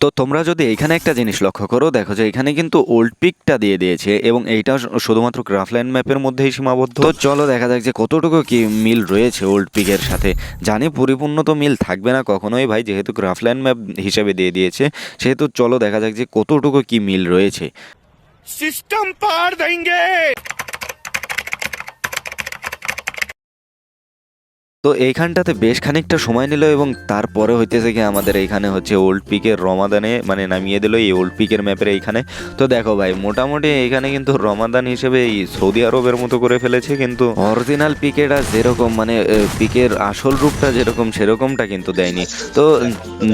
তো তোমরা যদি এখানে একটা জিনিস লক্ষ্য করো দেখো যে এখানে কিন্তু ওল্ড পিকটা দিয়ে দিয়েছে এবং এইটা শুধুমাত্র গ্রাফল্যান্ড ম্যাপের মধ্যেই সীমাবদ্ধ। তো চলো দেখা যাক যে কতটুকু কি মিল রয়েছে ওল্ড পিকের সাথে। জানি পরিপূর্ণ তো মিল থাকবে না কখনোই ভাই যেহেতু গ্রাফল্যান্ড ম্যাপ হিসেবে দিয়ে দিয়েছে সেহেতু চলো দেখা যাক যে কতটুকু কি মিল রয়েছে। সিস্টেম পার দেঙ্গে! তো এইখানটাতে বেশ খানিকটা সময় নিল এবং তারপরে হইতেছে কি আমাদের এইখানে হচ্ছে ওল্ড পিকের রমাদানে মানে নামিয়ে দিল এই ওল্ড পিকের ম্যাপের এইখানে। তো দেখো ভাই, মোটামুটি এইখানে কিন্তু রমাদান হিসেবে এই সৌদি আরবের মতো করে ফেলেছে কিন্তু অরিজিনাল পিকেটা যেরকম মানে পিকের আসল রূপটা যেরকম সেরকমটা কিন্তু দেয়নি। তো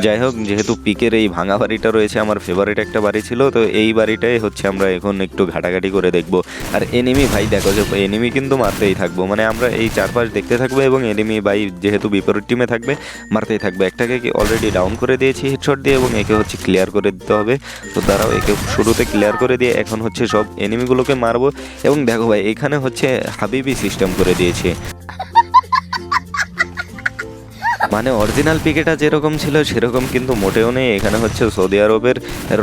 যাই হোক, যেহেতু পিকের এই ভাঙা বাড়িটা রয়েছে, আমার ফেভারিট একটা বাড়ি ছিল, তো এই বাড়িটাই হচ্ছে আমরা এখন একটু ঘাটাঘাটি করে দেখব। আর এনিমি ভাই, দেখো যে এনিমি কিন্তু মারতেই থাকব। মানে আমরা এই চারপাশ দেখতে থাকব এবং এনিমি ভাই, যেহেতু বিপরীত টিমে থাকবে, মারতেই থাকবে। একটাকে কি অলরেডি ডাউন করে দিয়েছি হেডশট দিয়ে এবং একে হচ্ছে ক্লিয়ার করে দিতে হবে। তো দাঁড়াও, একে শুরুতে ক্লিয়ার করে দিয়ে এখন হচ্ছে সব এনিমিগুলোকে মারবো। এবং দেখো ভাই, এখানে হচ্ছে হাবিবি সিস্টেম করে দিয়েছে। মানে অরিজিনাল পিকেটা যেরকম ছিল, সেরকম কিন্তু মোটেও নেই। এখানে হচ্ছে সৌদি আরবের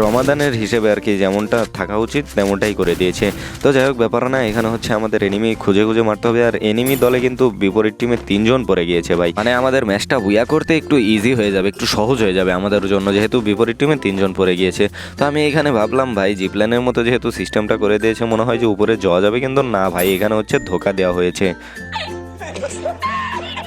রমাদানের হিসেবে আর কি যেমনটা থাকা উচিত, তেমনটাই করে দিয়েছে। তো যাই হোক, ব্যাপার না, এখানে হচ্ছে আমাদের এনিমি খুঁজে খুঁজে মারতে হবে। আর এনিমি দলে কিন্তু বিপরীত টিমে তিনজন পড়ে গিয়েছে ভাই। মানে আমাদের ম্যাচটা বুয়া করতে একটু ইজি হয়ে যাবে, একটু সহজ হয়ে যাবে আমাদের জন্য, যেহেতু বিপরীত টিমে তিনজন পড়ে গিয়েছে। তো আমি এখানে ভাবলাম ভাই জিপ্ল্যানের মতো যেহেতু সিস্টেমটা করে দিয়েছে, মনে হয় যে উপরে যাওয়া যাবে, কিন্তু না ভাই, এখানে হচ্ছে ধোকা দেওয়া হয়েছে।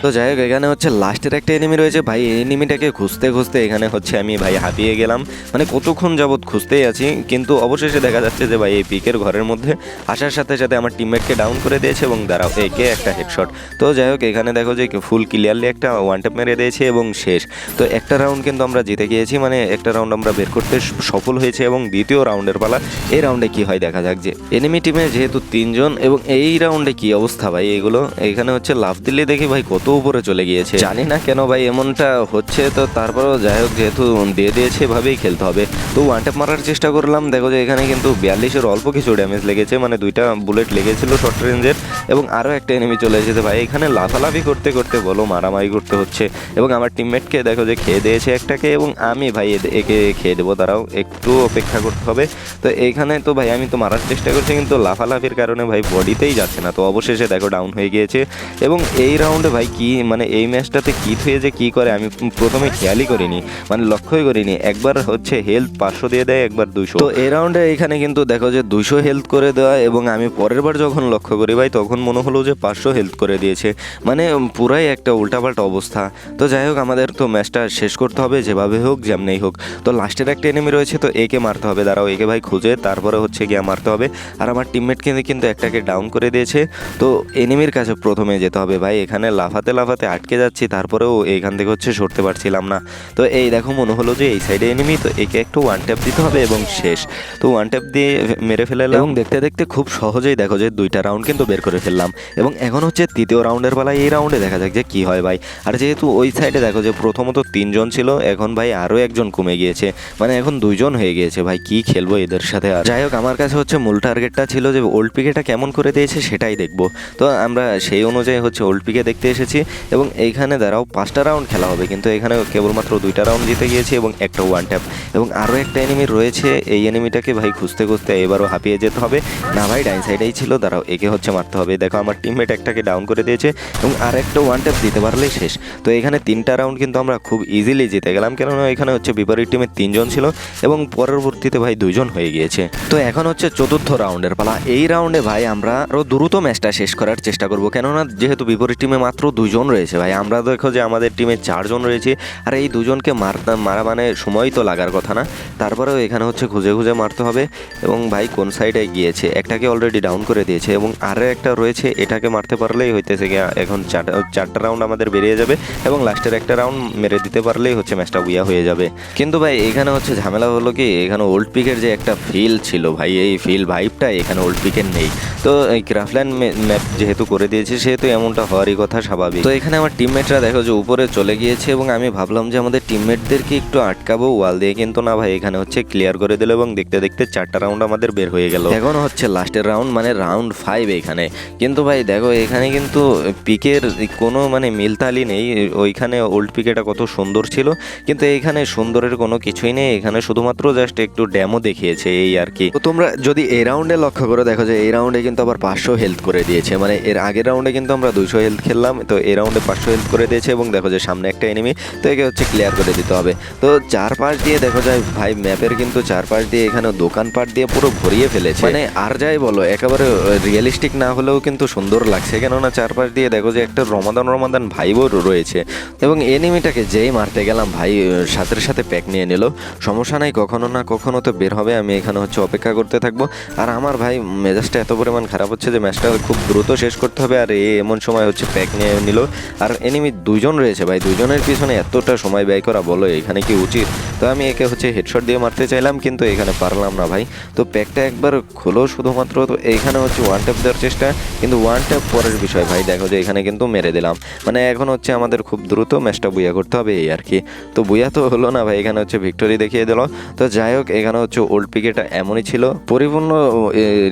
তো যাই হোক, এখানে হচ্ছে লাস্টের একটা এনিমি রয়েছে। ভাই এনিমিটাকে খুঁজতে খুঁজতে এখানে হচ্ছে আমি ভাই হাঁপিয়ে গেলাম। মানে কতক্ষণ যাবৎ খুঁজতেই আছি, কিন্তু অবশেষে দেখা যাচ্ছে যে ভাই এই পিকের ঘরের মধ্যে আসার সাথে সাথে আমার টিমমেটকে ডাউন করে দিয়েছে এবং দাঁড়াও, একে একটা হেডশট তো যাই হোক, এখানে দেখো যে ফুল ক্লিয়ারলি একটা ওয়ান ট্যাপ মেরে দিয়েছে এবং শেষ। তো একটা রাউন্ড কিন্তু আমরা জিতে গিয়েছি মানে একটা রাউন্ড আমরা বের করতে সফল হয়েছে এবং দ্বিতীয় রাউন্ডের পালা। এই রাউন্ডে কি হয় দেখা যাক যে এনিমি টিমে যেহেতু তিনজন এবং এই রাউন্ডে কি অবস্থা ভাই এগুলো? এখানে হচ্ছে লাভ দিলে দেখি ভাই কত উপরে চলে গিয়েছে। জানি না কেন ভাই, এমনটা হচ্ছে তো তারপরেও যাই হোক, যেহেতু দিয়ে দিয়েছে, এভাবেই খেলতে হবে। তো ওয়ান ট্যাপ মারার চেষ্টা করলাম। দেখো যে এখানে কিন্তু বিয়াল্লিশের অল্প কিছু ড্যামেজ লেগেছে মানে দুইটা বুলেট লেগেছিল শর্ট রেঞ্জের এবং আরও একটা এনিমি চলে এসেছে ভাই। এখানে লাফালাফি করতে করতে বলো, মারামারি করতে হচ্ছে। এবং আমার টিমমেটকে দেখো যে খেয়ে দিয়েছে একটাকে, এবং আমি ভাই একে খেয়ে দেবো, তারাও একটু অপেক্ষা করতে হবে। তো এইখানে তো ভাই, আমি তো মারার চেষ্টা করছি, কিন্তু লাফালাফির কারণে ভাই বডিতেই যাচ্ছে না। তো অবশেষে দেখো ডাউন হয়ে গিয়েছে। এবং এই রাউন্ডে ভাই কি মানে এই ম্যাচটাতে কি হয়ে যে কি করে, আমি প্রথমে খেয়ালই করিনি। মানে লক্ষ্যই করিনি। একবার হচ্ছে হেলথ পাঁচশো দিয়ে দেয়, একবার দুশো তো এই রাউন্ডে এখানে কিন্তু দেখো যে দুশো হেলথ করে দেওয়া এবং আমি পরের বার যখন লক্ষ্য করি ভাই, তখন মনে হলো যে পাঁচশো হেলথ করে দিয়েছে। মানে পুরাই একটা উল্টাপাল্টা অবস্থা। তো যাই হোক, আমাদের তো ম্যাচটা শেষ করতে হবে, যেভাবে হোক, যেমনেই হোক। তো লাস্টের একটা এনিমি রয়েছে, তো একে মারতে হবে। দাঁড়াও, একে ভাই খুঁজে, তারপরে হচ্ছে গিয়ে মারতে হবে। আর আমার টিমমেটকে কিন্তু একটাকে ডাউন করে দিয়েছে। তো এনিমির কাছে প্রথমে যেতে হবে ভাই। এখানে লাফাতে লাফাতে আটকে যাচ্ছি, তারপরেও এখান থেকে হচ্ছে সরতে পারছিলাম না। তো এই দেখো, মনে হলো যে এই সাইডে এনিমি তো একে একটু ওয়ান ট্যাপ দিতে হবে এবং শেষ। তো ওয়ান ট্যাপ দিয়ে মেরে ফেলালাম এবং দেখতে দেখতে খুব সহজেই দেখো যে দুইটা রাউন্ড কিন্তু বের করে ফেললাম। এবং এখন হচ্ছে তৃতীয় রাউন্ডের বেলায় এই রাউন্ডে দেখা যাক যে কি হয় ভাই। আর যেহেতু ওই সাইডে দেখো যে প্রথমত তিনজন ছিল, এখন ভাই আরও একজন কমে গিয়েছে। মানে এখন দুইজন হয়ে গিয়েছে ভাই, কি খেলব এদের সাথে আর। যাই হোক, আমার কাছে হচ্ছে মূল টার্গেটটা ছিল যে ওল্ড পিকেটা কেমন করে দিয়েছে সেটাই দেখব। তো আমরা সেই অনুযায়ী হচ্ছে ওল্ড পিকে দেখতে এসেছি। এবং এইখানে দাঁড়াও পাঁচটা রাউন্ড খেলা হবে। কিন্তু এখানে কেবলমাত্র দুইটা রাউন্ড জিতে গিয়েছি এবং একটা ওয়ান ট্যাপ এবং আরও একটা এনিমি রয়েছে, এই এনিমিটাকে ভাই খুঁজতে খুঁজতে এবারও হাঁপিয়ে যেতে হবে। না ভাই, ডাইন সাইডেই ছিল, দাঁড়াও, একে হচ্ছে মারতে হবে। দেখো, আমার টিমমেট একটাকে ডাউন করে দিয়েছে এবং আর একটা ওয়ান ট্যাপ দিতে পারলেই শেষ। তো এখানে তিনটা রাউন্ড কিন্তু আমরা খুব ইজিলি জিতে গেলাম। কেননা এখানে হচ্ছে বিপরীত টিমে তিনজন ছিল এবং পরবর্তীতে ভাই দুইজন হয়ে গিয়েছে। তো এখন হচ্ছে চতুর্থ রাউন্ডের পালা। এই রাউন্ডে ভাই আমরা আরও দ্রুত ম্যাচটা শেষ করার চেষ্টা করব। কেননা যেহেতু বিপরীত টিমে মাত্র দুজন রয়েছে ভাই। আমরা দেখো যে আমাদের টিমে চারজন রয়েছে। আর এই দুজনকে মারতে, মারা মানে সময় তো লাগার কথা না। তারপরেও এখানে হচ্ছে খুঁজে খুঁজে মারতে হবে। এবং ভাই কোন সাইডে গিয়েছে? একটাকে অলরেডি ডাউন করে দিয়েছে। এবং আরও একটা রয়েছে, এটাকে মারতে পারলেই হইতেছে গিয়া এখন চারটা চারটা রাউন্ড আমাদের বেরিয়ে যাবে। এবং লাস্টের একটা রাউন্ড মেরে দিতে পারলেই হচ্ছে ম্যাচটা উইয়া হয়ে যাবে। কিন্তু ভাই, এখানে হচ্ছে ঝামেলা হলো কি? এখানে ওল্ড পিকের যে একটা ফিল ছিল ভাই, এই ফিল ভাইবটা এখানে ওল্ড পিকের নেই। তো এই ক্রাফল্যান্ড ম্যাপ যেহেতু করে দিয়েছে, সেহেতু এমনটা হওয়ারই কথা স্বাভাবিক। স্বাভাবিক তো এখানে আমার টিমমেটরা দেখো যে উপরে চলে গিয়েছে এবং আমি ভাবলাম যে আমাদের টিমমেটদেরকে একটু আটকাবো, ওয়াল দিয়ে। কিন্তু না ভাই, এখানে হচ্ছে ক্লিয়ার করে দিল এবং দেখতে দেখতে চারটা রাউন্ড আমাদের বের হয়ে গেল। এখন হচ্ছে লাস্টের রাউন্ড মানে রাউন্ড ফাইভ এখানে। কিন্তু ভাই, দেখো, এখানে কিন্তু পিকের কোনো মানে মিলতালি নেই। ওইখানে ওল্ড পিকেটা কত সুন্দর ছিল। কিন্তু এখানে সুন্দরের কোনো কিছুই নেই। এখানে শুধুমাত্র জাস্ট একটু ড্যামও দেখিয়েছে এই আর কি। তো তোমরা যদি এই রাউন্ডে লক্ষ্য করে, দেখো যে এই রাউন্ডে কিন্তু আবার পাঁচশো হেলথ করে দিয়েছে। মানে এর আগের রাউন্ডে কিন্তু আমরা দুইশো হেলথ খেললাম। তো এই রাউন্ডে পাঁচশো হেলথ করে দিয়েছে এবং দেখো যে সামনে একটা এনিমি তো একে হচ্ছে ক্লিয়ার করে দিতে হবে। তো চারপাশ দিয়ে দেখো যায়, ভাই ম্যাপের কিন্তু চারপাশ দিয়ে এখানে দোকানপাট দিয়ে পুরো ভরিয়ে ফেলেছে। মানে আর যাই বলো, একেবারে রিয়েলিস্টিক না হলেও কিন্তু সুন্দর লাগছে। কেননা চারপাশ দিয়ে দেখো যে একটা রমাদান রমাদান ভাইবও রয়েছে। এবং এনিমিটাকে যেই মারতে গেলাম, ভাই সাথে সাথে প্যাক নিয়ে নিল। সমস্যা নাই, কখনো না কখনো তো বের হবে, আমি এখানে হচ্ছে অপেক্ষা করতে থাকব। আর আমার ভাই, মেজাজটা এত পরিমাণ খারাপ হচ্ছে যে ম্যাচটা খুব দ্রুত শেষ করতে হবে। আর এমন সময় হচ্ছে প্যাক নিয়ে নিল আর এনিমি দুইজন রয়েছে ভাই দুজনের পিছনে এতটা সময় ব্যয় করা বলো, এখানে কি উচিত? তো আমি একে হচ্ছে হেডশট দিয়ে মারতে চাইলাম, কিন্তু এখানে পারলাম না ভাই। তো প্যাকটা একবার খোলো শুধুমাত্র, তো এইখানে হচ্ছে ওয়ান ট্যাপ দেওয়ার চেষ্টা, কিন্তু ওয়ান ট্যাপ পরের বিষয় ভাই, দেখো যে এখানে কিন্তু মেরে দিলাম। মানে এখন হচ্ছে আমাদের খুব দ্রুত ম্যাচটা বুয়া করতে হবে এই আর কি। তো বুয়া তো হলো না ভাই, এখানে হচ্ছে ভিক্টোরি দেখিয়ে দিল। তো যাই হোক, এখানে হচ্ছে ওল্ড পিকেটা এমনই ছিল। পরিপূর্ণ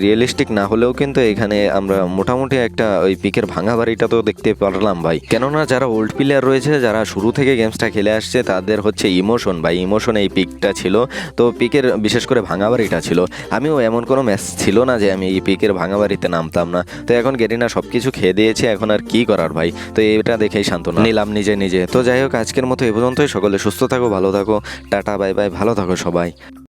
রিয়েলিস্টিক না হলেও কিন্তু এখানে আমরা মোটামুটি একটা ওই পিকের ভাঙা বাড়িটা তো দেখতে পারলাম। ভাই। কেননা যারা ওল্ড প্লেয়ার রয়েছে, যারা শুরু থেকে গেমসটা খেলে আসছে, তাদের হচ্ছে ইমোশন ভাই। ইমোশন এই পিকটা ছিল। তো পিকের বিশেষ করে ভাঙাবাড়িটা ছিল। আমিও এমন কোনো ম্যাচ ছিল না যে আমি এই পিকের ভাঙাবাড়িতে নামতাম না। তো এখন গেরিনা সব কিছু খেয়ে দিয়েছে, এখন আর কি করার ভাই? তো এটা দেখেই শান্তনা। নিলাম নিজে নিজে। তো যাই হোক, আজকের মতো এ পর্যন্তই। সকলে সুস্থ থাকো, ভালো থাকো। Tata, bye bye. ভালো থাকো সবাই।